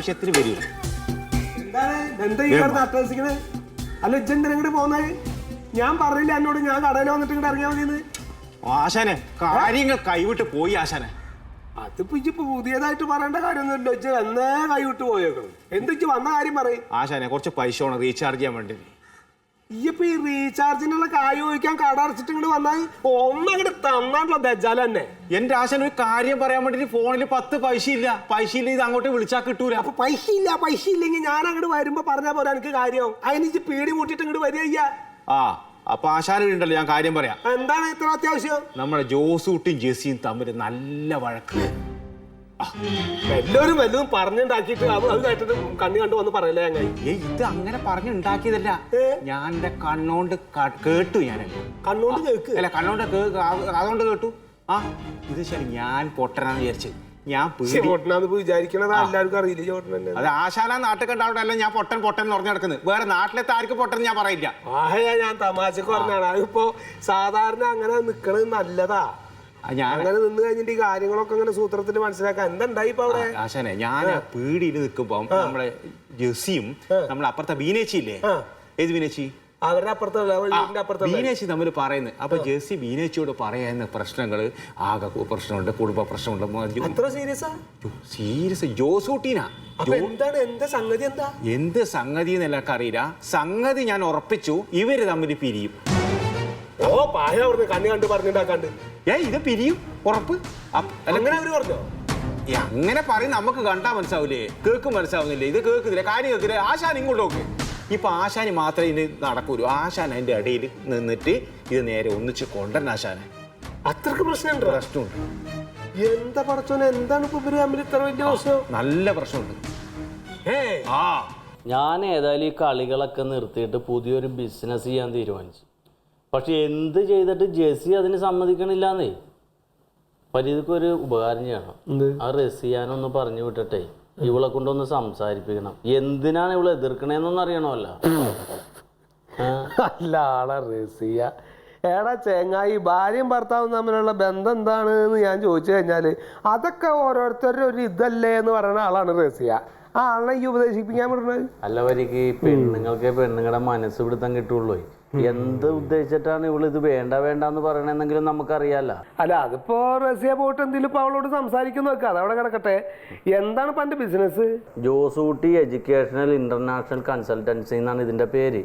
ആവശ്യത്തിന് വരിക അല്ല ഇജ്ജെന്തിനാ ഇങ്ങോട്ട് പോകുന്നത് ഞാൻ പറഞ്ഞില്ല എന്നോട് ഞാൻ കടയിൽ വന്നിട്ട് ഇങ്ങോട്ട് ഇറങ്ങിയാൽ മതിയെന്ന്? ആശാനെ കാര്യങ്ങൾ കൈവിട്ട് പോയി ആശാനെ. അതിപ്പോ ഇജ്ജിപ്പോ പുതിയതായിട്ട് പറയേണ്ട കാര്യമൊന്നുമില്ല ഇജ്ജ് എന്നേ കൈവിട്ട് പോയേക്കണം. എന്ത് ഇജ്ജ് വന്ന കാര്യം പറയും. ആശാനെ കുറച്ച് പൈസ വേണം റീചാർജ് ചെയ്യാൻ വേണ്ടി. ഇയ്യപ്പോ ഈ റീചാർജിനുള്ള കായ് ചോദിക്കാൻ കട അടച്ചിട്ട് ഇങ്ങോട്ട് വന്നാൽ ഒന്നങ്ങോട്ട് തന്നാണല്ലോ ദജ്ജാല തന്നെ. എന്റെ ആശാൻ ഒരു കാര്യം പറയാൻ വേണ്ടിട്ട് ഫോണിൽ പത്ത് പൈസ ഇല്ല. പൈസ ഇല്ല ഇത് അങ്ങോട്ട് വിളിച്ചാൽ കിട്ടൂല. അപ്പൊ പൈസ ഇല്ല പൈസ ഇല്ലെങ്കിൽ ഞാൻ അങ്ങോട്ട് വരുമ്പോ പറഞ്ഞാ പോലെ എനിക്ക് കാര്യം. അതിന് പേടി കൂട്ടിയിട്ട് ഇങ്ങോട്ട് വരിക ആ അപ്പൊ ആശാന ഉണ്ടല്ലോ ഞാൻ കാര്യം പറയാം. എന്താണ് ഇത്ര അത്യാവശ്യം? നമ്മുടെ ജോസൂട്ടും ജെസ്സിയും തമ്മിൽ നല്ല വഴക്ക്. എല്ലാവരും വല്ലതും പറഞ്ഞുണ്ടാക്കിയിട്ട് അത് കേട്ടിട്ട് കണ്ണി കണ്ടു വന്ന് പറയലേ ഏ ഇത് അങ്ങനെ പറഞ്ഞുണ്ടാക്കിയതല്ല? ഞാൻ എന്റെ കണ്ണോണ്ട് കേട്ടു ഞാനല്ല? കണ്ണോണ്ട് കേക്ക്? അല്ല കണ്ണോണ്ട് അതുകൊണ്ട് കേട്ടു. ആ ഇത് ശരി ഞാൻ പൊട്ടനാന്ന് വിചാരിച്ചു. ഞാൻ വിചാരിക്കണത് എല്ലാവർക്കും അറിയില്ല ചോട്ടൻ അത് ആശാന നാട്ടിൽ കണ്ടവിടെ ഞാൻ പൊട്ടൻ പൊട്ടൻ എന്ന് പറഞ്ഞു നടക്കുന്നത്. വേറെ നാട്ടിലത്തെ ആർക്ക് പൊട്ടൻ ഞാൻ പറയില്ല. ആഹ് ഞാൻ തമാശക്ക് പറഞ്ഞാണ് അതിപ്പോ സാധാരണ അങ്ങനെ നിക്കണത് നല്ലതാ. ഞാൻ അങ്ങനെ നിന്ന് കഴിഞ്ഞിട്ട് ഈ കാര്യങ്ങളൊക്കെ അങ്ങനെ സൂത്രത്തിൽ മനസ്സിലാക്കാൻ എന്തായി ഇപ്പൊ അവിടെ? ആശാനെ ഞാൻ പീടിയിൽ നിൽക്കുമ്പോ നമ്മളെ ജെസ്സിയും നമ്മളെ അപ്പുറത്തെ ബീനേച്ചി ഇല്ലേ? ആ. ഏത് ബീനേച്ചി? അവരുടെ അപ്പുറത്തെ ബീനേച്ചി തമ്മിൽ പറയുന്നത്. അപ്പൊ ജെസ്സി ബീനേച്ചിയോട് പറയുന്ന പ്രശ്നങ്ങൾ ആകെ പ്രശ്നമുണ്ട് കുടുംബ പ്രശ്നമുണ്ട് അത്ര സീരിയസാ സീരിയസ് ജോസൂട്ടീനാ. എന്താണ്? എന്താ സംഗതി എന്താ? എന്ത് സംഗതി എന്ന് എല്ലാവർക്കും അറിയില്ല. സംഗതി ഞാൻ ഉറപ്പിച്ചു. ഇവർ തമ്മിൽ പിരിയും. ഓ പായ പറഞ്ഞു കണ്ണി കണ്ട് പറഞ്ഞിട്ടാക്കാണ്ട് ഏ ഇത് പിരിയും ഉറപ്പ്. അങ്ങനെ അവർ പറഞ്ഞോ? അങ്ങനെ പറയും നമുക്ക് കണ്ടാ മനസ്സാവൂലേ കേക്ക് മനസ്സാവുന്നില്ല ഇത് കേൾക്കുന്നില്ല കാര്യം കേൾക്കില്ല ആശാൻ ഇങ്ങോട്ട് നോക്ക്. ഇപ്പൊ ആശാനി മാത്രമേ ഇനി നടക്കൂലൂ. ആശാൻ അതിന്റെ അടിയിൽ നിന്നിട്ട് ഇത് നേരെ ഒന്നിച്ച് കൊണ്ടുവരണം ആശാനെ. അത്രയ്ക്ക് പ്രശ്നമുണ്ടോ? പ്രശ്നമുണ്ട്. എന്താ പടച്ചോനെ എന്താണ് ഇപ്പൊ ഇവർ തമ്മിൽ ഇത്ര വലിയ പ്രശ്നം? നല്ല പ്രശ്നമുണ്ട്. ഏ ആ. ഞാൻ ഏതായാലും ഈ കളികളൊക്കെ നിർത്തിയിട്ട് പുതിയൊരു ബിസിനസ് ചെയ്യാൻ തീരുമാനിച്ചു. പക്ഷെ എന്ത് ചെയ്തിട്ട് ജെസ്സി അതിന് സമ്മതിക്കണില്ലാന്നേ? പരീതിക്ക് ഒരു ഉപകാരം ചെയ്യണം. ആ റസിയാനൊന്ന് പറഞ്ഞു വിട്ടട്ടെ ഇവളെ കൊണ്ടൊന്ന് സംസാരിപ്പിക്കണം. എന്തിനാണ് ഇവളെ എതിർക്കണേന്നൊന്നും അറിയണമല്ല. അല്ല ആളെ റസിയ. എടാ ചേങ്ങായി ഭാര്യയും ഭർത്താവും തമ്മിലുള്ള ബന്ധം എന്താണ് എന്ന് ഞാൻ ചോദിച്ചു കഴിഞ്ഞാൽ അതൊക്കെ ഓരോരുത്തരുടെ ഒരു ഇതല്ലേ എന്ന് പറയുന്ന ആളാണ് റസിയ. ആ ആളിനെ ഈ ഉപദേശിപ്പിക്കാൻ പറ്റുന്നത് അല്ല വരിക്ക് പെണ്ണുങ്ങൾക്ക് പെണ്ണുങ്ങളുടെ മനസ്സ് പിടുത്തം കിട്ടുള്ളൂ. എന്ത് ഉദ്ദേശിച്ചിട്ടാണ് ഇവൾ ഇത് വേണ്ട വേണ്ട എന്ന് പറയണെന്നെങ്കിലും നമുക്കറിയാല്ല അല്ല അതിപ്പോ റസിയ പോയിട്ട് എന്തെങ്കിലും ഇപ്പൊ അവളോട് സംസാരിക്കുന്നു വെക്കാം. അതവിടെ കിടക്കട്ടെ. എന്താണ് ഇപ്പൊ എന്റെ business Josootty educational international consultancy എന്നാണ് ഇതിന്റെ പേര്.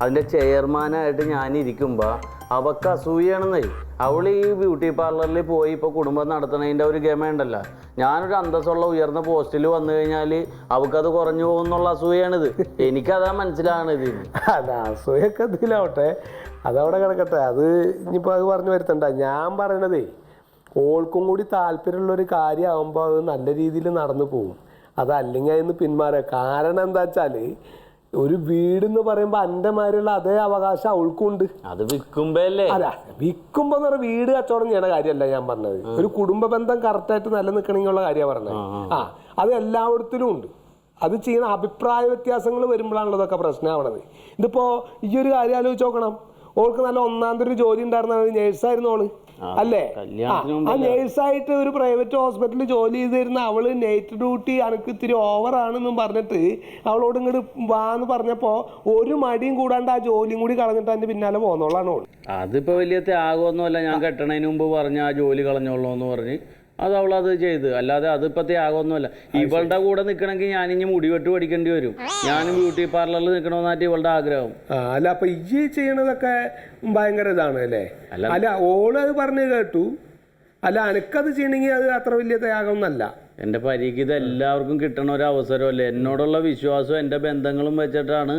അതിന്റെ ചെയർമാനായിട്ട് ഞാനിരിക്കുമ്പോൾ അവക്ക് അസൂയാണെന്നേ അവൾ ഈ ബ്യൂട്ടി പാർലറിൽ പോയി ഇപ്പോൾ കുടുംബം നടത്തണതിന്റെ ഒരു ഗമയുണ്ടല്ല. ഞാനൊരു അന്തസ്സുള്ള ഉയർന്ന പോസ്റ്റിൽ വന്നു കഴിഞ്ഞാൽ അവക്കത് കുറഞ്ഞു പോകുന്നുള്ള അസൂയാണിത് എനിക്കതാ മനസ്സിലാകണത് അല്ല അസൂയൊക്കെ ഇതിലാവട്ടെ. അതവിടെ കിടക്കട്ടെ. അത് ഇനിയിപ്പോൾ അത് പറഞ്ഞു വരുത്തണ്ട. ഞാൻ പറയണതേ ഓൾക്കും കൂടി താല്പര്യമുള്ളൊരു കാര്യമാകുമ്പോൾ അത് നല്ല രീതിയിൽ നടന്നു പോകും അതല്ലെങ്കിൽ അതിന് പിന്മാറുക. കാരണം എന്താ വെച്ചാൽ ഒരു വീട് എന്ന് പറയുമ്പോൾ എന്റെ മാതിരിയുള്ള അതേ അവകാശം അവൾക്കും ഉണ്ട് അത് വിൽക്കുമ്പോ അല്ലേ വിൽക്കുമ്പോ എന്ന് പറഞ്ഞാൽ വീട് കച്ചവടം ചെയ്യണ കാര്യമല്ല ഞാൻ പറഞ്ഞത്. ഒരു കുടുംബ ബന്ധം കറക്റ്റായിട്ട് നിലനിൽക്കണമെന്നുള്ള കാര്യമാണ് പറഞ്ഞത്. ആ അത് എല്ലായിടത്തിലും ഉണ്ട്. അത് ചെയ്യുന്ന അഭിപ്രായ വ്യത്യാസങ്ങൾ വരുമ്പോഴാണല്ലോ ഇതൊക്കെ പ്രശ്നമാവണത്. ഇതിപ്പോ ഈ ഒരു കാര്യം ആലോചിച്ച് നോക്കണം. ഓൾക്ക് നല്ല ഒന്നാം തരം ജോലി ഉണ്ടായിരുന്ന നേഴ്സായിരുന്നു ഓൾ അല്ലേ? ആ, നേഴ്സായിട്ട് ഒരു പ്രൈവറ്റ് ഹോസ്പിറ്റലിൽ ജോലി ചെയ്തിരുന്ന അവൾ നൈറ്റ് ഡ്യൂട്ടി അനക്ക് ഇത്തിരി ഓവറാണെന്നും പറഞ്ഞിട്ട് അവളോട് ഇങ്ങോട്ട് വാ എന്ന് പറഞ്ഞപ്പോ ഒരു മടിയും കൂടാണ്ട് ആ ജോലിയും കൂടി കളഞ്ഞിട്ട് അതിന്റെ പിന്നാലെ പോന്നോളാണ് അതിപ്പോ വലിയ ത്യാഗമൊന്നുമല്ല. ഞാൻ കെട്ടണതിന് മുമ്പ് പറഞ്ഞ ആ ജോലി കളഞ്ഞോളൂ എന്ന് പറഞ്ഞ് അത് അവൾ അത് ചെയ്ത്. അല്ലാതെ അതിപ്പത്തെ ത്യാഗമൊന്നുമല്ല ഇവളുടെ കൂടെ നിൽക്കണമെങ്കിൽ ഞാൻ ഇനി മുടി മുടിവെട്ട് പഠിക്കേണ്ടി വരും. ഞാനും ബ്യൂട്ടി പാർലറിൽ നിൽക്കണമെന്നായിട്ട് ഇവളുടെ ആഗ്രഹം. ആ, അല്ല അപ്പൊ ഈ ചെയ്യണതൊക്കെ ഭയങ്കര ഇതാണ് അല്ലേ? അല്ല. ഓൾ അത് പറഞ്ഞു കേട്ടു. അല്ല അനക്കത് ചെയ്യണമെങ്കിൽ അത് അത്ര വലിയ ത്യാഗം എന്നല്ല. എന്റെ പരീക്ക് ഇത് എല്ലാവർക്കും കിട്ടണ ഒരു അവസരമല്ലേ? എന്നോടുള്ള വിശ്വാസവും എന്റെ ബന്ധങ്ങളും വെച്ചിട്ടാണ്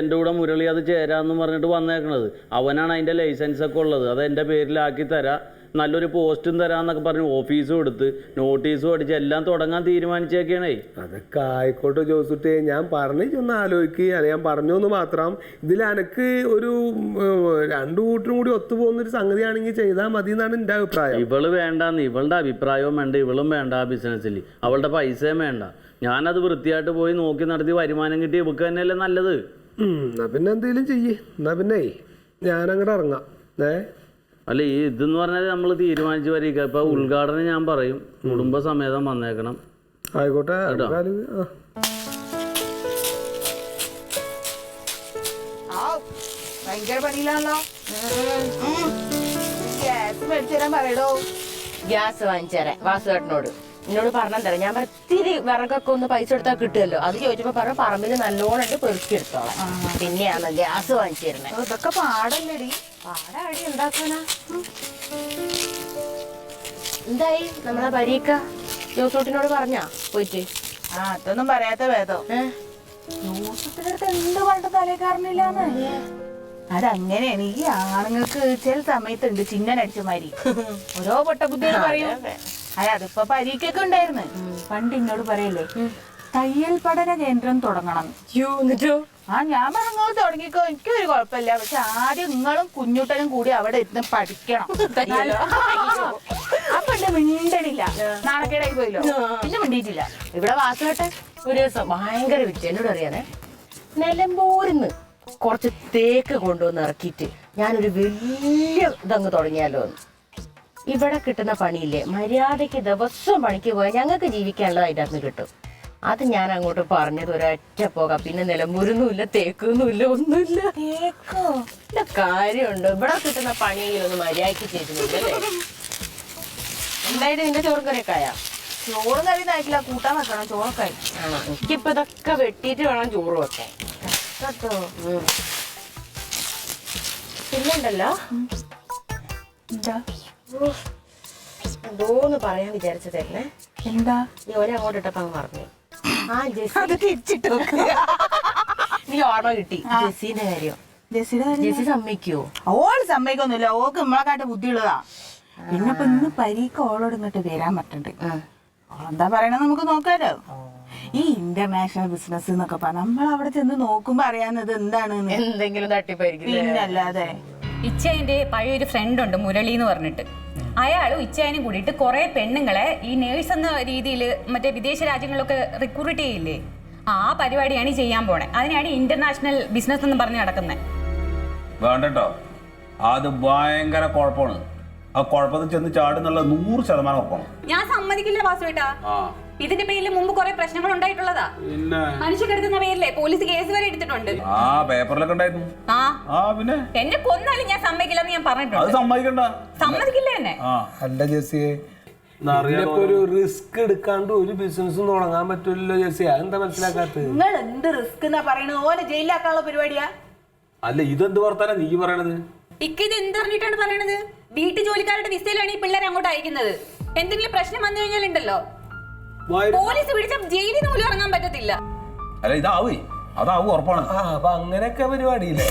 എന്റെ കൂടെ മുരളി അത് ചേരാന്ന് പറഞ്ഞിട്ട് വന്നേക്കണത്. അവനാണ് അതിന്റെ ലൈസൻസ് ഒക്കെ ഉള്ളത്. അത് എന്റെ പേരിലാക്കി തരാം. നല്ലൊരു പോസ്റ്റും തരാന്നൊക്കെ പറഞ്ഞ് ഓഫീസും എടുത്ത് നോട്ടീസും അടിച്ച് എല്ലാം തുടങ്ങാൻ തീരുമാനിച്ചേക്കണേ അതൊക്കെ ആയിക്കോട്ടെ ജോസുട്ടെ ഞാൻ പറഞ്ഞു ഒന്ന് ആലോചിക്കുക അല്ല ഞാൻ പറഞ്ഞു എന്ന് മാത്രം. ഇതിൽ അനക്ക് ഒരു രണ്ടു കൂട്ടരും കൂടി ഒത്തുപോകുന്ന ഒരു സംഗതിയാണെങ്കിൽ ചെയ്താൽ മതി എന്നാണ് എന്റെ അഭിപ്രായം. ഇവൾ വേണ്ടെന്ന് ഇവളുടെ അഭിപ്രായവും വേണ്ട ഇവളും വേണ്ട ആ ബിസിനസ്സിൽ അവളുടെ പൈസയും വേണ്ട. ഞാനത് വൃത്തിയായിട്ട് പോയി നോക്കി നടത്തി വരുമാനം കിട്ടി ഇവക്ക് തന്നെയല്ലേ നല്ലത്. എന്നാ പിന്നെ എന്തെങ്കിലും ചെയ്യേ. എന്നാ പിന്നെ ഞാനങ്ങോട്ട് ഇറങ്ങാം. ഏ? അല്ല ഈ ഇതെന്ന് പറഞ്ഞാൽ നമ്മൾ തീരുമാനിച്ചു വരിക ഇപ്പൊ ഉദ്ഘാടനം ഞാൻ പറയും. കുടുംബസമേതം വന്നേക്കണം. ആയിക്കോട്ടെ. ഭയങ്കര പണിയിലാണല്ലോ. ഗ്യാസ് മേടിച്ചു തരാൻ പറയടോ. ഗ്യാസ് വാങ്ങിച്ചേരാൻ വാസുവേട്ടനോട് എന്നോട് പറഞ്ഞു തരാം. ഞാൻ ഒത്തിരി ഇത്തിരി വിറകൊക്കെ ഒന്ന് പൈസ എടുത്താൽ കിട്ടുമല്ലോ. അത് ചോദിച്ചപ്പോ പറഞ്ഞു പറമ്പിൽ നല്ലോണം പെറുക്കി എടുത്തോളാം. പിന്നെയാണ് ഗ്യാസ് വാങ്ങിച്ചു തരുന്നത്. ഇതൊക്കെ പാടല്ലേടി. പാടാടി ഉണ്ടാക്കാനാ? ഉം. എന്തായി? നമ്മളെ പരീക്ക ജോസൂട്ടിനോട് പറഞ്ഞാ പോയിട്ട്? ആ അതൊന്നും പറയാത്ത വേദോ ഏ? യൂസഫിനടുത്ത് എന്ത് പറഞ്ഞിട്ട് തലേക്കാരനില്ലാന്ന് അതങ്ങനെയാണ് ഈ ആണുങ്ങൾക്ക് ചില സമയത്തുണ്ട് ചിന്നനടിച്ച മാതിരി. ഓരോ പൊട്ട പൊട്ടബുദ്ധികൾ പറയും. അല്ല അതിപ്പോ പരീക്ഷയൊക്കെ ഉണ്ടായിരുന്നു. പണ്ട് ഇന്നോട് പറയല്ലേ തയ്യൽ പഠന കേന്ദ്രം തുടങ്ങണം. ആ ഞാൻ പറഞ്ഞു തുടങ്ങിക്കോ. എനിക്കൊരു കുഴപ്പമില്ല. പക്ഷെ ആദ്യം നിങ്ങളും കുഞ്ഞുട്ടനും കൂടി അവിടെ ഇരുന്ന് പഠിക്കണം? അപ്പൊ എന്റെ മിണ്ടണില്ല. നാണക്കേടായി പോയില്ല. പിന്നെ മിണ്ടിയിട്ടില്ല. ഇവിടെ വാസുകട്ടെ ഒരു ദിവസം ഭയങ്കര വിറ്റ് എന്നോട് അറിയാനേ നിലമ്പൂരിന്ന് കുറച്ച് തേക്ക് കൊണ്ടുവന്ന് ഇറക്കിയിട്ട് ഞാനൊരു വലിയ ഇതങ്ങ് തുടങ്ങിയാലോ ഇവിടെ കിട്ടുന്ന പണിയില്ലേ? മര്യാദയ്ക്ക് ദിവസവും പണിക്ക് പോയാൽ ഞങ്ങൾക്ക് ജീവിക്കാനുള്ളത് അതിന്റെ അകത്ത് കിട്ടും. അത് ഞാൻ അങ്ങോട്ട് പറഞ്ഞത് ഒരൊറ്റ പോകാം. പിന്നെ നിലമ്പൂരൊന്നുമില്ല തേക്കൊന്നുമില്ല ഒന്നുമില്ല. തേക്കോ? കാര്യമുണ്ട്. ഇവിടെ കിട്ടുന്ന പണിയെങ്കിലൊന്നും മര്യാദയ്ക്ക് ചെയ്തിട്ടില്ലല്ലേ എന്തായാലും നിന്റെ ചോറും കറിയൊക്കെ ആയാ? ചോറും കറി നായിട്ടില്ല കൂട്ടാൻ വെക്കണം ചോറൊക്കെ ആണോ എനിക്കിപ്പോ ഇതൊക്കെ വെട്ടിയിട്ട് വേണം ചോറ് വെക്കാൻ. കേട്ടോ. പിന്നെണ്ടല്ലോ? എന്താ? എന്തോന്ന് പറയാൻ വിചാരിച്ചതല്ലേ എന്താ? നീ ഒരങ്ങോട്ട് ഇട്ടപ്പോ അങ്ങ് മറന്നു ജെസ്സി അത് തിരിച്ചിട്ട്. നീ ഓർമ്മ കിട്ടി. ജെസ്സിന്റെ കാര്യം. ജെസ്സി സമ്മതിക്കുവോ? ഓൾ സമ്മതിക്കൊന്നുമില്ല. ഓക്ക് നമ്മളെക്കാട്ട് ബുദ്ധിയുള്ളതാ. പിന്നെ ഇപ്പൊ ഇന്ന് പരീക്ക് ഓളോട് ഇങ്ങോട്ട് വരാൻ പറ്റുന്നുണ്ട് ഓളെന്താ പറയണത് നമുക്ക് നോക്കാലോ. ഈ ഇന്റർനാഷണൽ ബിസിനസ് എന്നൊക്കെ പറഞ്ഞ നമ്മൾ അവിടെ ചെന്ന് നോക്കുമ്പോ അറിയാവുന്നത് എന്താണ് എന്തെങ്കിലും തട്ടിപ്പായിരിക്കും പിന്നല്ലാതെ. ഇച്ചയന്റെ പഴയൊരു ഫ്രണ്ട് ഉണ്ട് മുരളി എന്ന് പറഞ്ഞിട്ട്. അയാളും ഇച്ചയനും കൂടിയിട്ട് കുറെ പെണ്ണുങ്ങളെ ഈ നേഴ്സ് എന്ന രീതിയിൽ മറ്റേ വിദേശ രാജ്യങ്ങളിലൊക്കെ റിക്രൂട്ട് ചെയ്യില്ലേ? ആ പരിപാടിയാണ് ഈ ചെയ്യാൻ പോണേ. അതിനാണ് ഇന്റർനാഷണൽ ബിസിനസ് എന്ന് പറഞ്ഞ് നടക്കുന്നത് വേണ്ടട്ടോ. അത് ഭയങ്കര കുഴപ്പമാണ്. ആ കുഴപ്പത്തിൽ ചെന്ന് ചാടുന്നുള്ള നൂറ് ശതമാനം ഉറപ്പാണ്. ഞാൻ സമ്മതിക്കില്ല വാസുവേട്ടാ ആ. ഇതിന്റെ പേരിൽ മുമ്പ് കുറെ പ്രശ്നങ്ങൾ ഉണ്ടായിട്ടുള്ളതാ. പിന്നെ? മനുഷ്യക്കെടുത്തുന്ന പേരിലെ പോലീസ് കേസ് വരെ എടുത്തിട്ടുണ്ട്. ആ പേപ്പറിലൊക്കെ ഉണ്ടായിരുന്നു. ആ. ആ പിന്നെ? എന്നെ കൊന്നാലും ഞാൻ സമ്മതിക്കില്ലെന്ന് ഞാൻ അത് പറഞ്ഞിട്ടുണ്ട് സമ്മതിക്കണ്ട. സമ്മതിക്കില്ല എന്നെ. ആ. അല്ല ജെസ്സിയെ ഇതിനൊക്കെ ഒരു റിസ്ക് എടുക്കാണ്ട് ഒരു ബിസിനസ്സും തുടങ്ങാൻ പറ്റില്ലല്ലോ ജെസ്സി. അതെന്താ മനസ്സിലാക്കാത്തത്? നിങ്ങൾ എന്ത് റിസ്ക് എന്നാ പറയണത്? ഓനെ ജയിലാക്കാനുള്ള പരിപാടിയാ? അല്ല ഇതെന്ത് വർത്താനാ നീ പറയണത്? ഇക്ക ഇത് എന്തറിഞ്ഞിട്ടാണ് പറയണത്? വീട്ടു ജോലിക്കാരുടെ വിസയിലാണ് ഈ പിള്ളേരെ അങ്ങോട്ട് അയക്കുന്നത്. എന്തെങ്കിലും പ്രശ്നം വന്നു കഴിഞ്ഞാൽ ഉണ്ടല്ലോ പോലീസ് പിടിച്ച ജയിലിൽ നിന്ന് പോലും ഇറങ്ങാൻ പറ്റത്തില്ല. അല്ല ഇതാവേ. അതാവും ഉറപ്പാണ്. ആ അപ്പൊ അങ്ങനെയൊക്കെ പരിപാടിയില്ലേ?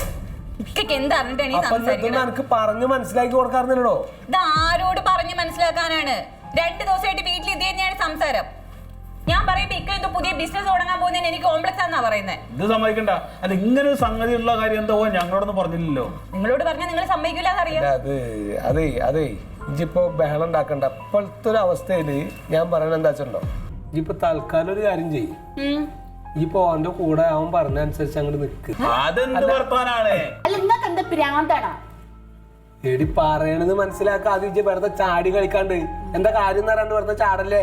എനിക്ക് പറഞ്ഞ് മനസ്സിലാക്കി കൊടുക്കാറുണ്ടല്ലോ ഇത് ആരോട് പറഞ്ഞു മനസ്സിലാക്കാനാണ്? രണ്ട് ദിവസമായിട്ട് വീട്ടിൽ ഇത് തന്നെയാണ് സംസാരം. ഞാൻ പറയുമ്പോ ഇക്ക എന്തോ പുതിയ ബിസിനസ് തുടങ്ങാൻ പോകുന്നതിന് എനിക്ക് കോംപ്ലക്സ് ആണെന്നാ പറയുന്നത് ഇത് സമ്മതിക്കണ്ട. അല്ല ഇങ്ങനെ ഒരു സംഗതി ഉള്ള കാര്യം എന്തോ ഞങ്ങളോടൊന്നും പറഞ്ഞില്ലല്ലോ. നിങ്ങളോട് പറഞ്ഞാൽ നിങ്ങൾ സമ്മതിക്കില്ല അല്ല, അത് അതെ അതെ. ഇജിപ്പോ ബഹളം ഉണ്ടാക്കണ്ട. ഇപ്പോഴത്തെ ഒരു അവസ്ഥയിൽ ഞാൻ പറയണത് എന്താ വെച്ചിട്ടുണ്ടോ ഇജിപ്പോ തൽക്കാലം ഒരു കാര്യം ചെയ്യും. ഈ ഇപ്പൊ അവന്റെ കൂടെ അവൻ പറഞ്ഞ അനുസരിച്ച് അങ്ങോട്ട് നിക്ക് അതെന്ത് വർത്താനാണ്? അല്ല നിങ്ങൾക്ക് എന്താ പ്രാന്താണോ എടി പറയണത് മനസ്സിലാക്കാതെ ഇജ്ജ് വെറുതെ ചാടി കളിക്കാണ്ട്. എന്താ കാര്യം എന്ന് പറയാണ്ട് വെറുതെ ചാടല്ലേ?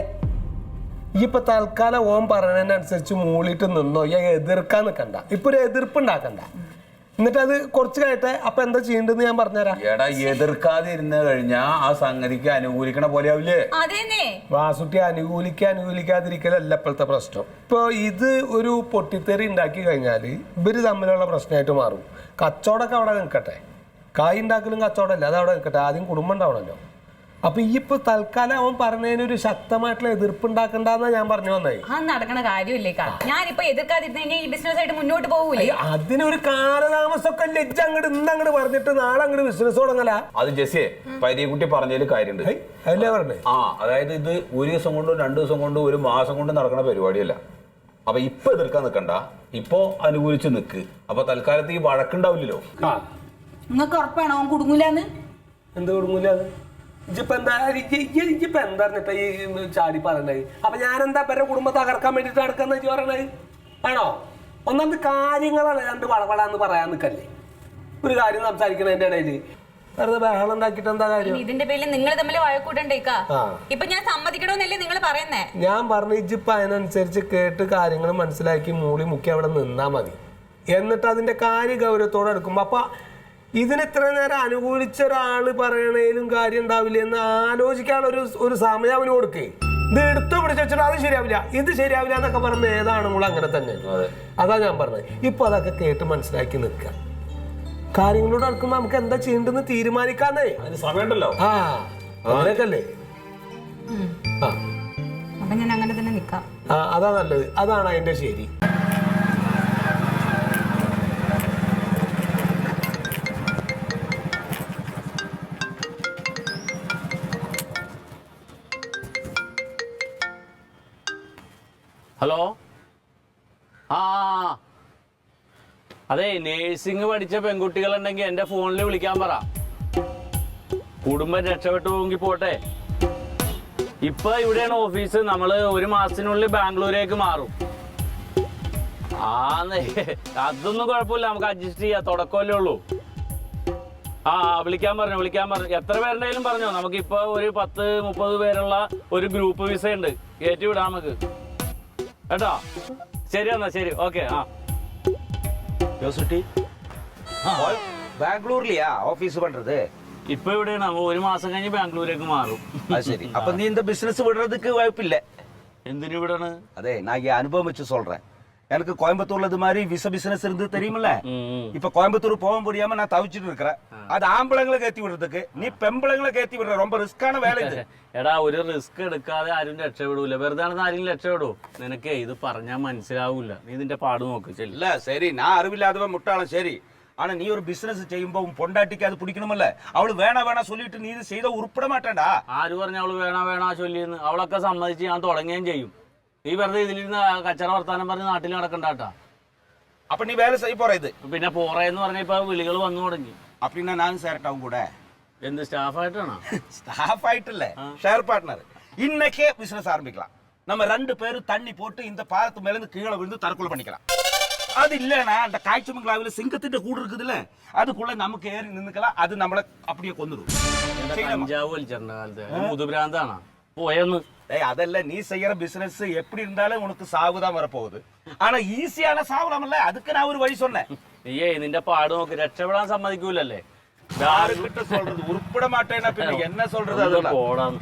ഇപ്പൊ തൽക്കാലം ഓൻ പറഞ്ഞതിനനുസരിച്ച് മൂളിയിട്ട് നിന്നോ. ഈ എതിർക്കാൻ നിൽക്കണ്ട ഇപ്പൊ ഒരു എതിർപ്പ് ഉണ്ടാക്കണ്ട. എന്നിട്ട് അത് കുറച്ച് കഴിയട്ടെ അപ്പൊ എന്താ ചെയ്യേണ്ടതെന്ന് ഞാൻ പറഞ്ഞുതരാം. എടാ എതിർക്കാതെ ഇരുന്ന് കഴിഞ്ഞാ ആ സംഗതിക്ക് അനുകൂലിക്കണ പോലെ ആവില്ലേ? വാസുട്ടി അനുകൂലിക്ക അനുകൂലിക്കാതിരിക്കലല്ല ഇപ്പോഴത്തെ പ്രശ്നം. ഇപ്പൊ ഇത് ഒരു പൊട്ടിത്തെറി ഉണ്ടാക്കി കഴിഞ്ഞാൽ ഇവർ തമ്മിലുള്ള പ്രശ്നമായിട്ട് മാറും. കച്ചവടമൊക്കെ അവിടെ നിൽക്കട്ടെ. കായ് ഉണ്ടാക്കലും കച്ചവടമല്ല അത് അവിടെ നിൽക്കട്ടെ. ആദ്യം കുടുംബം ഉണ്ടാവണല്ലോ. അപ്പൊ ഈ ഇപ്പൊ തൽക്കാലം അവൻ പറഞ്ഞതിന് ഒരു ശക്തമായിട്ടുള്ള എതിർപ്പ് ഉണ്ടാക്കണ്ടെന്നാ ഞാൻ പറഞ്ഞു വന്നേ. ആ നടക്കണ കാര്യമില്ലേക്കാ ഞാനിപ്പോ എതിർക്കാതിരുന്ന ഈ ബിസിനസ് ആയിട്ട് മുന്നോട്ട് പോകൂലേ അതിനൊരു കാലതാമസമൊക്കെ ലജ്ജ അങ്ങോട്ട് ഇന്ന് അങ്ങോട്ട് പറഞ്ഞിട്ട് നാളെ അങ്ങോട്ട് ബിസിനസ് തുടങ്ങല. അത് ജെസ്സിയെ പരീക്കുട്ടി പറഞ്ഞതിൽ കാര്യമുണ്ട്. അല്ലേ പറഞ്ഞേ? ആ അതായത് ഇത് ഒരു ദിവസം കൊണ്ടും രണ്ടു ദിവസം കൊണ്ടും ഒരു മാസം കൊണ്ടും നടക്കുന്ന പരിപാടിയല്ല. അപ്പൊ ഇപ്പൊ എതിർക്കാൻ നിൽക്കണ്ട ഇപ്പൊ അനുകൂലിച്ച് നിൽക്ക് അപ്പൊ തൽക്കാലത്ത് ഈ വഴക്കുണ്ടാവില്ലല്ലോ. ആ. നിങ്ങൾക്ക് ഉറപ്പാണോ? കുടുങ്ങൂലെന്ന്? എന്ത് കൊടുങ്ങൂല അത് ഇജിപ്പോ എന്താ ഇജ്ജ് എന്താ ഈ ചാടി പറയണത്? അപ്പൊ ഞാൻ എന്താ പേരെ കുടുംബം തകർക്കാൻ വേണ്ടിട്ട് നടക്കുന്ന ഇജ്ജ് പറയണത്? ആണോ? ഒന്നാമത് കാര്യങ്ങളാണ് രണ്ട് വളവളാന്ന് പറയാൻ നിൽക്കല്ലേ ഒരു കാര്യം സംസാരിക്കണതിന്റെ ഇടയിൽ. വെറുതെ ബഹളം ഉണ്ടാക്കിയിട്ട് എന്താ കാര്യം? ഇതിന്റെ പേരിൽ നിങ്ങൾ തമ്മിൽ വഴക്കൂട്ടണ്ടേക്കാ ആ. ഇപ്പൊ ഞാൻ സമ്മതിക്കണമെന്നല്ലേ നിങ്ങൾ പറയുന്നേ? ഞാൻ പറഞ്ഞ ഇജിപ്പ് അതിനനുസരിച്ച് കേട്ട് കാര്യങ്ങൾ മനസ്സിലാക്കി മൂളി മുക്കി അവിടെ നിന്നാ മതി. എന്നിട്ട് അതിന്റെ കാര്യ ഗൗരവത്തോടെ എടുക്കുമ്പോ അപ്പൊ ഇതിന് ഇത്ര നേരം അനുകൂലിച്ച ഒരാൾ പറയണേലും കാര്യം ഉണ്ടാവില്ല എന്ന് ആലോചിക്കാനുള്ള ഒരു ഒരു സമയം അവന് കൊടുക്കേ. ഇത് എടുത്തു പിടിച്ച് വെച്ചിട്ട് അത് ശരിയാവില്ല ഇത് ശരിയാവില്ല എന്നൊക്കെ പറഞ്ഞ ഏതാണ് നമ്മൾ അങ്ങനെ തന്നെ? അതാ. ഞാൻ പറഞ്ഞത്. ഇപ്പൊ അതൊക്കെ കേട്ട് മനസ്സിലാക്കി നിൽക്കുക കാര്യങ്ങളോട് അടുക്കുമ്പോ നമുക്ക് എന്താ ചെയ്യേണ്ടെന്ന് തീരുമാനിക്കാന്നേ. സമയമുണ്ടല്ലോ. ആ അങ്ങനെയൊക്കെ അല്ലേ ആ. അപ്പൊ ഞാൻ അങ്ങനെ തന്നെ നിക്കാം. ആ, അതാ നല്ലത്. അതാണ് അതിന്റെ ശരി. അതെ നേഴ്സിംഗ് പഠിച്ച പെൺകുട്ടികൾ ഉണ്ടെങ്കിൽ എന്റെ ഫോണിൽ വിളിക്കാൻ പറ. കുടുംബം രക്ഷപ്പെട്ടു പോകി പോട്ടെ. ഇപ്പൊ ഇവിടെയാണ് ഓഫീസ് നമ്മൾ ഒരു മാസത്തിനുള്ളിൽ ബാംഗ്ലൂരേക്ക് മാറും. ആ അതൊന്നും കുഴപ്പമില്ല. നമുക്ക് അഡ്ജസ്റ്റ് ചെയ്യാം. തുടക്കമല്ലേ ഉള്ളൂ. ആ വിളിക്കാൻ പറഞ്ഞു വിളിക്കാൻ പറഞ്ഞു. എത്ര പേരുണ്ടെങ്കിലും പറഞ്ഞോ. നമുക്കിപ്പോ ഒരു പത്ത് മുപ്പത് പേരുള്ള ഒരു ഗ്രൂപ്പ് വിസ ഉണ്ട്. കയറ്റി വിടാം നമുക്ക്. കേട്ടോ? ശരി എന്നാ ശരി. ഓക്കെ ആ. யோசுட்டி பெங்களூர்லயா ஆபீஸ் பண்றது ഇപ്പൊ ഇവിടെയാണ് നമ്മ ഒരു മാസം കഴിഞ്ഞ് ബാംഗ്ലൂരേക്ക് മാറും அது சரி அப்ப நீ இந்த பிசினஸ் விடுறதுக்கு வாய்ப்பு இல்ல എന്തിനു വിടാണ് அதே நான் இங்க அனுபவம் வச்சு சொல்றேன் எனக்கு கோயம்புத்தூர்ல இது மாதிரி விச பிசினஸ் இருந்து தெரியுமில்ல இப்ப கோயம்புத்தூர் போக முடியாம நான் தவிச்சிட்டு இருக்கிறேன் அது ஆம்பளைங்களை கேத்தி விடுறதுக்கு நீ பெம்பளைங்களை கேத்தி விடுற ரொம்ப ரிஸ்கான வேலை இது എടാ ഒരു റിസ്ക് എടുക്കാതെ ആരും രക്ഷപ്പെടൂല വെറുതെ ആണെന്ന് ആരും രക്ഷപ്പെടൂ നിനക്ക് ഇത് പറഞ്ഞാൽ മനസ്സിലാവൂല നീ ഇതിന്റെ പാട് നോക്ക് ചെല്ലു இல்ல சரி நான் அறிவில்லாதவன் முட்டாளும் சரி ஆனா நீ ஒரு பிசினஸ் செய்யும்போ உன் பொண்டாட்டிக்கு அது பிடிக்கணுமில்ல அவளு வேணா வேணா சொல்லிட்டு நீ இது செய்த உருப்பட மாட்டேன்டா ആര് പറഞ്ഞ അവള് വേണ വേണ ചൊല്ലിയെന്ന് അവളൊക്കെ സമ്മതിച്ച് ഞാൻ തുടങ്ങുകയും ചെയ്യും നീ വെറുതെ ഇതിലിരുന്ന് കച്ചറ വർത്താനം പറഞ്ഞ് നാട്ടിൽ നടക്കണ്ടാട്ടാ அப்ப நீ வேலை செய்ய போற இது പിന്നെ പോറേന്ന് പറഞ്ഞ ഇപ്പൊ വിളികൾ വന്നു തുടങ്ങി அப்படின்னா நானும் சேரட்டா உன் கூட എന്ത് സ്റ്റാഫായിട്ടാണോ ஸ்டாஃப் ஆயிட்டு இல்ல ஷேர் பார்ட்னர் இன்னைக்கே பிசினஸ் ஆரம்பிக்கலாம் நம்ம ரெண்டு பேரும் தண்ணி போட்டு இந்த பாலத்து மேல இருந்து கீழே விழுந்து தற்கொலை பண்ணிக்கலாம் அது இல்லனா அந்த காய்ச்சமங்கலாவில சிங்கத்திட்ட கூடு இருக்குதுல்ல அதுக்குள்ள நமக்கு ஏறி நின்னுக்கலாம் அது நம்மள அப்படியே கொன்னுடும் செய்யலாமா? കഞ്ചാവ് വലിച്ചിട്ടുണ്ട് കാലത്ത് മുതുഭ്രാന്താണോ പോയെന്ന് ஏய் அதெல்லாம் நீ செய்யற பிசினஸ் எப்படி இருந்தாலும் உனக்கு சாவு தான் வரப்போகுது ஆனா ஈஸியான சாவலாமல்ல அதுக்கு நான் ஒரு வழி சொன்னேன் നീയേ നിന്റെ പാട് നോക്ക് രക്ഷപ്പെടാൻ സമ്മതിക്കൂലല്ലേ யாருக்கிட்ட சொல்றது உருப்பட மாட்டேன்னா பின்ன என்ன சொல்றது ഒന്ന് அதெல்லாம் പോടാന്ന്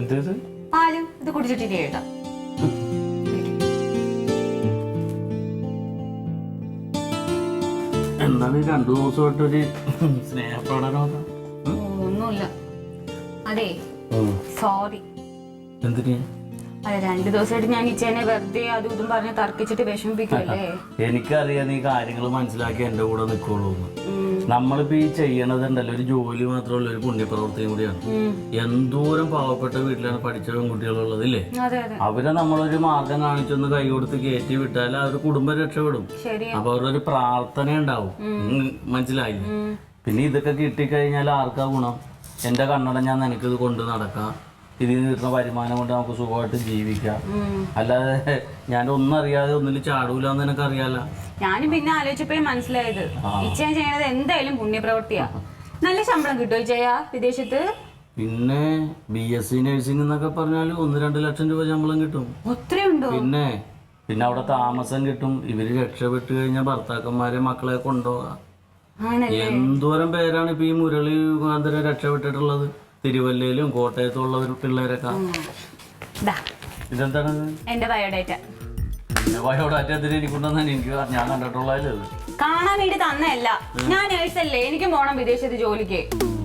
എന്തേത് പാലും ഇത് കുടിച്ചിട്ടില്ലേ കേട്ടോ എന്താണ് രണ്ടു ദിവസമായിട്ടൊരു സ്നേഹപ്രകടനം? ഒന്നുമില്ല. അതെ സോറി എന്തിന്? അതെ രണ്ടു ദിവസമായിട്ട് ഞാൻ ഇച്ചേനെ വെറുതെ അതും ഇതും പറഞ്ഞ് തർക്കിച്ചിട്ട് വിഷമിപ്പിക്കല്ലേ എനിക്കറിയാം നീ കാര്യങ്ങൾ മനസ്സിലാക്കി എന്റെ കൂടെ നിൽക്കുള്ളൂ നമ്മളിപ്പോ ഈ ചെയ്യണതുണ്ടല്ലോ ഒരു ജോലി മാത്രമല്ല ഒരു പുണ്യപ്രവൃത്തിയും കൂടിയാണ്. എന്തോരം പാവപ്പെട്ട വീട്ടിലാണ് പഠിച്ച പെൺകുട്ടികളുള്ളത് ഇല്ലേ അവരെ നമ്മളൊരു മാർഗം കാണിച്ചൊന്ന് കൈ കൊടുത്ത് കയറ്റി വിട്ടാൽ അവർ കുടുംബം രക്ഷപ്പെടും. അപ്പൊ അവരുടെ ഒരു പ്രാർത്ഥന ഉണ്ടാവും. ഉം, മനസ്സിലായില്ലേ? പിന്നെ ഇതൊക്കെ കിട്ടിക്കഴിഞ്ഞാൽ ആർക്കാ ഗുണം? എന്റെ കണ്ണട ഞാൻ ഇത് കൊണ്ട് നടക്കാം. ഇതിൽ നിന്ന് കിട്ടുന്ന വരുമാനം കൊണ്ട് നമുക്ക് സുഖമായിട്ട് ജീവിക്കാം. അല്ലാതെ ഞാൻ ഒന്നും അറിയാതെ ഒന്നിൽ ചാടൂല എന്ന് ഞാനും പിന്നെ ആലോചിച്ചപ്പോഴേ മനസ്സിലായത്. ഇച്ചയൻ ചെയ്യണത് എന്തായാലും പുണ്യപ്രവൃത്തിയാ. നല്ല ശമ്പളം കിട്ടുമോ ഇച്ചയാ വിദേശത്ത്. പിന്നെ ബി എസ് സി നഴ്സിംഗ് എന്നൊക്കെ പറഞ്ഞാൽ ഒന്ന് രണ്ട് ലക്ഷം രൂപ ശമ്പളം കിട്ടും. ഉണ്ടോ പിന്നെ പിന്നെ അവിടെ താമസം കിട്ടും. ഇവർ രക്ഷപ്പെട്ടു കഴിഞ്ഞാൽ ഭർത്താക്കന്മാരെ മക്കളെ കൊണ്ടുപോകാം. എന്തോരം പേരാണ് ഇപ്പൊ ഈ മുരളി മുഖാന്തരം രക്ഷപ്പെട്ടിട്ടുള്ളത്? തിരുവല്ലയിലും കോട്ടയത്തും ഉള്ള ഒരു പിള്ളേരൊക്കെ. ഇതെന്താണ്? എന്റെ ബയോഡേറ്റ. എനിക്കുണ്ടെന്നാണ് എനിക്ക് ഞാൻ കാണാൻ വേണ്ടി തന്നല്ല ഞാൻ നേഴ്സല്ലേ എനിക്കും പോണം വിദേശത്ത് ജോലിക്ക്.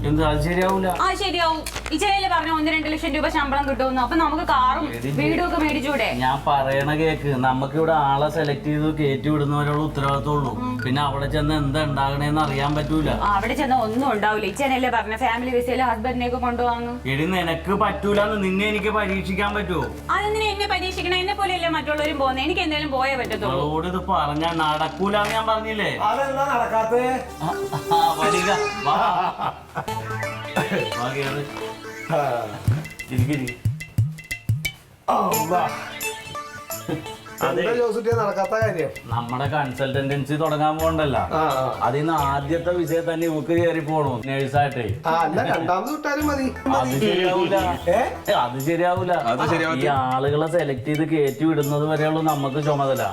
എന്ത് അത് ശരിയാവൂല? ആ ശരിയാവും. ഇച്ചയിൽ പറഞ്ഞ ഒന്ന് രണ്ട് ലക്ഷം രൂപ ശമ്പളം കിട്ടുമെന്ന്. അപ്പൊ നമുക്ക് കാറും വീടും ഒക്കെ മേടിച്ചൂടെ? ഞാൻ പറയണ കേക്ക് നമുക്ക് ഇവിടെ ആളെ സെലക്ട് ചെയ്ത് കയറ്റി വിടുന്നവരുള്ള ഉത്തരവാദിത്തമുള്ളൂ. പിന്നെ അവിടെ ചെന്ന് എന്താ ഉണ്ടാകണേന്ന് അറിയാൻ പറ്റൂല. ആ, അവിടെ ചെന്ന ഒന്നും ഉണ്ടാവില്ല ഇച്ചനല്ലേ പറഞ്ഞ ഫാമിലി വിസയിൽ ഹസ്ബൻഡിനെ ഒക്കെ കൊണ്ടുപോകാന്ന്? എടി നിനക്ക് പറ്റൂല നിന്നെ എനിക്ക് പരീക്ഷിക്കാൻ പറ്റുമോ അതെന്തിനാ എന്നെ പരീക്ഷിക്കണം? എന്നെ പോലെയല്ലേ മറ്റുള്ളവരും പോകുന്നത് എനിക്ക് എന്തായാലും പോയേ പറ്റത്തുള്ളൂ. അവളോട് ഇത് പറഞ്ഞാ നടക്കൂലെന്ന് ഞാൻ പറഞ്ഞില്ലേ? അതെന്താ നടക്കാത്തേ? ആ, ആ, വരിക. വാ. നടക്കാത്ത കാര്യം. നമ്മുടെ കൺസൾട്ടൻസി തുടങ്ങാൻ പോകണ്ടല്ല. അതിന്ന് ആദ്യത്തെ വിഷയം തന്നെ ഇവക്ക് കയറി പോണു നേഴ്സായിട്ടേ. ആ അല്ല രണ്ടാമത് വിട്ടാലും മതി. അത് ശരിയാവൂല? അത് ശരിയാവൂല. ഈ ആളുകളെ സെലക്ട് ചെയ്ത് കയറ്റി വിടുന്നത് വരെയുള്ളൂ നമുക്ക് ചുമതല.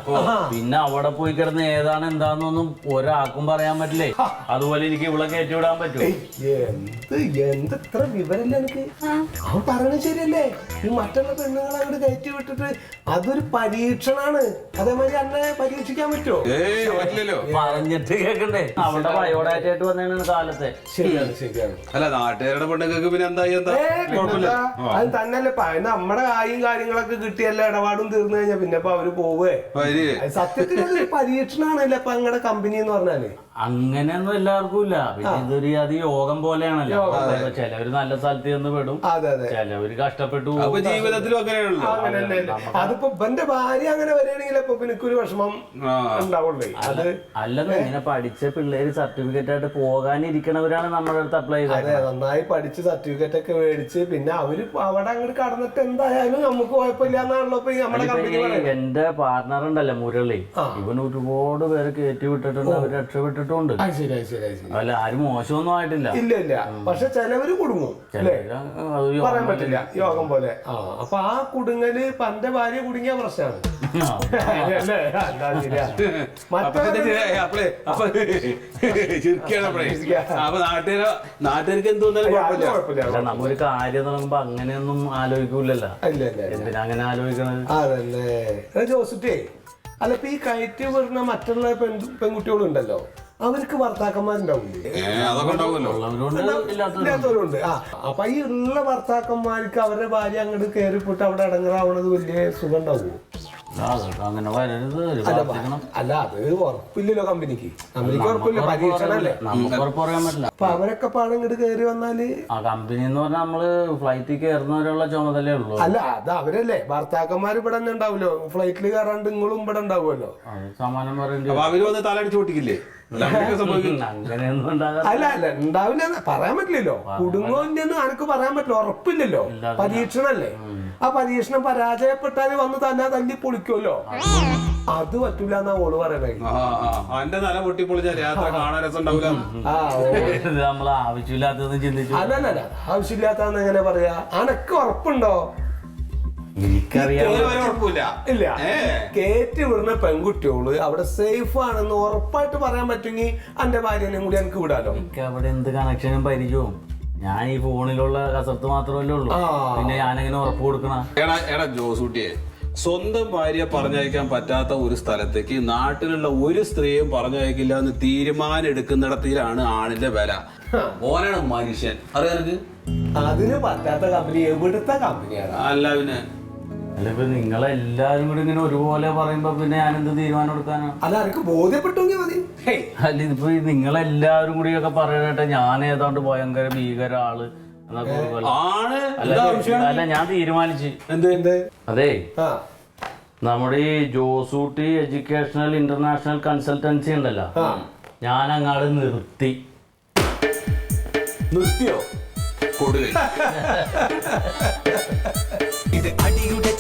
പിന്നെ അവിടെ പോയി കിടന്ന് ഏതാണ് എന്താന്നൊന്നും ഒരാൾക്കും പറയാൻ പറ്റില്ലേ? അതുപോലെ എനിക്ക് ഇവിടെ കയറ്റി വിടാൻ പറ്റും. എന്ത് എന്ത് ഇത്ര വിവരമില്ല എനിക്ക്? അവൻ പറയണത് ശരിയല്ലേ? ഈ മറ്റുള്ള പെണ്ണുങ്ങളെ അങ്ങോട്ട് കയറ്റി വിട്ടിട്ട് അതൊരു പരീക്ഷണാണ് അതേമാതിരി അന്നെ പരീക്ഷിക്കാൻ പറ്റുമോ? ഏയ് പറ്റില്ലല്ലോ. പറഞ്ഞിട്ട് കേക്കണ്ടേ? അവിടെ ബയോഡാറ്റ ആയിട്ട് വന്നതാണ് കാലത്തെ. ശരിയാണ് ശരിയാണ്. അല്ല നാട്ടുകാരുടെ പെണ്ണുങ്ങൾക്ക് പിന്നെ എന്തായി എന്താ? ഏ, പിന്നെന്താ? അത് തന്നെയല്ലേ. പ- നമ്മുടെ കായും കാര്യങ്ങളൊക്കെ കിട്ടിയല്ല ഇടപാടും തീർന്നു കഴിഞ്ഞാ പിന്നെ ഇപ്പൊ അവർ പോവേ. വരി അത് സത്യത്തിൽ അതൊരു പരീക്ഷണാണല്ലേ ഇപ്പൊ നിങ്ങളുടെ കമ്പനി എന്ന് പറഞ്ഞാൽ. അങ്ങനെയൊന്നും എല്ലാവർക്കും ഇല്ല. പിന്നെ ഇതൊരു അത് യോഗം പോലെയാണല്ലോ. അപ്പൊ ചിലവര് നല്ല സ്ഥലത്ത് ചെന്ന് പെടും. അതെ അതെ. ചിലവര് കഷ്ടപ്പെട്ടു അപ്പൊ പോകും. ജീവിതത്തിലും അങ്ങനെയാണല്ലോ. അങ്ങനെയല്ലേ. അതിപ്പോ ഇവന്റെ ഭാര്യ അങ്ങനെ വരികയാണെങ്കിൽ ഇപ്പൊ എനിക്കൊരു വിഷമം ഉണ്ടാവുള്ളേ. അത് അല്ലെന്ന് ഇങ്ങനെ പഠിച്ച പിള്ളേര് സർട്ടിഫിക്കറ്റ് ആയിട്ട് പോകാനിരിക്കണവരാണ് നമ്മുടെ അടുത്ത് അപ്ലൈ അതെ ചെയ്തത് നന്നായി പഠിച്ച് സർട്ടിഫിക്കറ്റ് ഒക്കെ മേടിച്ച് പിന്നെ അവർ അവിടെ അങ്ങോട്ട് കടന്നിട്ട് എന്തായാലും നമുക്ക് കുഴപ്പമില്ല എന്നാണല്ലോ ഇപ്പൊ ഈ നമ്മുടെ കമ്പനി പറയുന്നത്. എന്റെ പാർട്ണർ ഉണ്ടല്ലോ മുരളി. ഇവൻ ഒരുപാട് പേര് കയറ്റി വിട്ടിട്ടുണ്ട് അവർ രക്ഷപ്പെട്ടിട്ടുണ്ട്. അത് ശരി അത് ശരി അത് ശരി. അല്ല ആരും മോശമൊന്നും ആയിട്ടില്ല. ഇല്ല ഇല്ല. പക്ഷെ ചിലവര് കുടുങ്ങും അല്ലേ? അത് യോഗം പറയാൻ പറ്റില്ല യോഗം പോലെ. ആ അപ്പൊ ആ കുടുങ്ങൽ പന്റെ ഭാര്യ കുടുങ്ങിയ പ്രശ്നമാണ്. അപ്പളേ അപ്പൊ ചുരുക്കിയാണ് അപ്പളേ അപ്പൊ നാട്ടുകാര് നാട്ടുകാർക്ക് എന്ത് തോന്നാലും കുഴപ്പമില്ല. കുഴപ്പമില്ല നമ്മൊരു കാര്യം തുടങ്ങുമ്പോ അങ്ങനെയൊന്നും ആലോചിക്കൂലല്ലോ. എന്തിനാ അങ്ങനെ ആലോചിക്കണത്? അതല്ലേ. അല്ല ഇപ്പൊ ഈ കയറ്റി വരുന്ന മറ്റുള്ള പെൺ പെൺകുട്ടികളുണ്ടല്ലോ അവർക്ക് ഭർത്താക്കന്മാരുണ്ടാവില്ലേ ആ അപ്പൊ ഈ ഉള്ള ഭർത്താക്കന്മാർക്ക് അവരുടെ ഭാര്യ അങ്ങോട്ട് കയറിപ്പോട്ട് അവിടെ അടങ്ങറാവണത് വലിയ സുഖം ഉണ്ടാവുമോ? അങ്ങനെ വരരുത്. ഒരു അല്ല അത് ഉറപ്പില്ലല്ലോ കമ്പനിക്ക്. കമ്പനിക്ക് ഉറപ്പില്ല പരീക്ഷണല്ലേ നമുക്ക് ഉറപ്പ് പറയാൻ പറ്റില്ല. അപ്പൊ അവരൊക്കെ പാടം ഇങ്ങോട്ട് കയറി വന്നാൽ? ആ കമ്പനി എന്ന് പറഞ്ഞാൽ നമ്മൾ ഫ്ലൈറ്റിൽ കയറുന്നവരുള്ള ചുമതലയേ ഉള്ളൂ. അല്ല അത് അവരല്ലേ. ഭർത്താക്കന്മാർ ഇവിടെ തന്നെ ഉണ്ടാവുമല്ലോ. ഫ്ലൈറ്റിൽ കയറാണ്ട് നിങ്ങളും ഇവിടെ ഉണ്ടാവുമല്ലോ. അത് സമാനം പറയേണ്ടി അപ്പൊ അവർ വന്ന് തലടിച്ച് പൊട്ടിക്കില്ലേ? അല്ല. അങ്ങനെയൊന്നും അല്ല അല്ല ഉണ്ടാവില്ല പറയാൻ പറ്റില്ലല്ലോ. കുടുംബം ആർക്ക് പറയാൻ പറ്റില്ല. ഉറപ്പില്ലല്ലോ. പരീക്ഷണല്ലേ ആ പരീക്ഷണം പരാജയപ്പെട്ടാൽ വന്ന് തന്നെ തല്ലി പൊളിക്കുമല്ലോ അത് പറ്റൂല എന്നാ ഓൾ പറയണേ. തല പൊട്ടിപ്പൊളിഞ്ഞ യാത്ര കാണാൻ രസം ആ നമ്മൾ ആവശ്യമില്ലാത്തതൊന്നും ചിന്തിച്ചു. അല്ലല്ല ആവശ്യമില്ലാത്താന്ന് എങ്ങനെ പറയാ? അനക്ക് ഉറപ്പുണ്ടോ? എനിക്കറിയാം. ഒരു ഉറപ്പില്ല. ഇല്ല. കേറ്റി വിടുന്ന പെൺകുട്ടിയോൾ അവിടെ സേഫ് ആണെന്ന് ഉറപ്പായിട്ട് പറയാൻ പറ്റുമെങ്കിൽ എന്റെ ഭാര്യനെയും കൂടി എനിക്ക് വിടാലോ. എനിക്ക് അവിടെ എന്ത് കണക്ഷനും പരിചയവും. ഞാൻ ഈ ഫോണിലുള്ള കസർത്ത് മാത്രമല്ലേ ഉള്ളൂ. പിന്നെ ഞാനെങ്ങനെ ഉറപ്പ് കൊടുക്കണ? എടാ എടാ ജോസൂട്ടിയെ സ്വന്തം ഭാര്യ പറഞ്ഞയക്കാൻ പറ്റാത്ത ഒരു സ്ഥലത്തേക്ക് നാട്ടിലുള്ള ഒരു സ്ത്രീയും പറഞ്ഞയക്കില്ല എന്ന് തീരുമാനം എടുക്കുന്നിടത്തിലാണ് ആണിന്റെ വില. ഓനാണ് മനുഷ്യൻ. അറിയാം നിനക്ക്? അതിന് പറ്റാത്ത കമ്പനി എവിടുത്തെ കമ്പനിയാണ് അല്ല പിന്നെ. അല്ല ഇപ്പൊ നിങ്ങളെല്ലാരും കൂടി ഇങ്ങനെ ഒരുപോലെ പറയുമ്പോ പിന്നെ ഞാനെന്ത് തീരുമാനം എടുക്കാനാണ് അല്ല ആർക്ക് ബോധ്യപ്പെട്ടെങ്കിൽ മതി. അല്ല ഇതിപ്പോ ഈ നിങ്ങളെല്ലാരും കൂടി ഒക്കെ പറയട്ടെ ഞാൻ ഏതാണ്ട് ഭയങ്കര ഭീകര ആൾ എന്നൊക്കെ. ആണ് അല്ല, എന്താ ആവശ്യം അല്ല ഞാൻ തീരുമാനിച്ചു. എന്ത് എന്ത്? അതെ. ആ. നമ്മുടെ ഈ ജോസൂട്ടി എഡ്യൂക്കേഷണൽ ഇന്റർനാഷണൽ കൺസൾട്ടൻസി ഉണ്ടല്ലോ. ആ. ഞാൻ അങ്ങാട് നിർത്തി. നിർത്തിയോ? കൊടുകൈ ഇത് അടിയുടെ